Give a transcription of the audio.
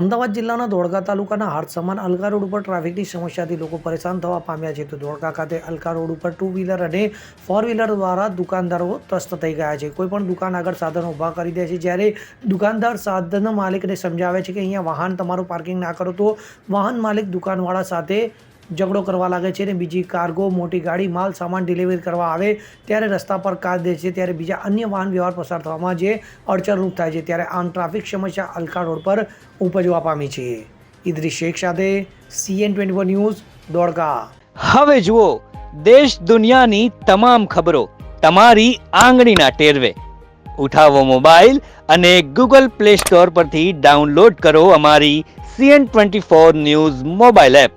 અમદાવાદ જિલ્લાના ધોળકા તાલુકાના હાટ સમાન અલકા રોડ ઉપર ટ્રાફિકની સમસ્યાથી લોકો પરેશાન થવા પામ્યા છે. તો ધોળકા ખાતે અલકા રોડ ઉપર ટુ વ્હીલર અને ફોર વ્હીલર દ્વારા દુકાનદારો ત્રસ્ત થઈ ગયા છે. કોઈ પણ દુકાન આગળ સાધનો ઊભા કરી દે છે. જ્યારે દુકાનદાર સાધન માલિકને સમજાવે છે કે અહીંયા વાહન તમારું પાર્કિંગ ના કરો, તો વાહન માલિક દુકાનવાળા સાથે ઝઘડો કરવા લાગે છે અને બીજી કાર્ગો મોટી ગાડી, માલ, સામાન ડિલિવરી કરવા આવે ત્યારે રસ્તા પર કાર દે છે ત્યારે બીજા અન્ય વાહન વ્યવહાર પસાર થવામાં જે અડચણરૂપ થાય છે ત્યારે આમ ટ્રાફિક સમસ્યા અલકા રોડ પર ઉપજવા પામી છે. ઇદ્રી શેખ સાથે સીએન ટ્વેન્ટી ફોર ન્યૂઝ, દોડકા. હવે જુઓ, દેશ દુનિયાની તમામ ખબરો તમારી આંગળીના ટેરવે. ઉઠાવો મોબાઈલ અને ગૂગલ પ્લે સ્ટોર પરથી ડાઉનલોડ કરો અમારી CN twenty four news mobile app.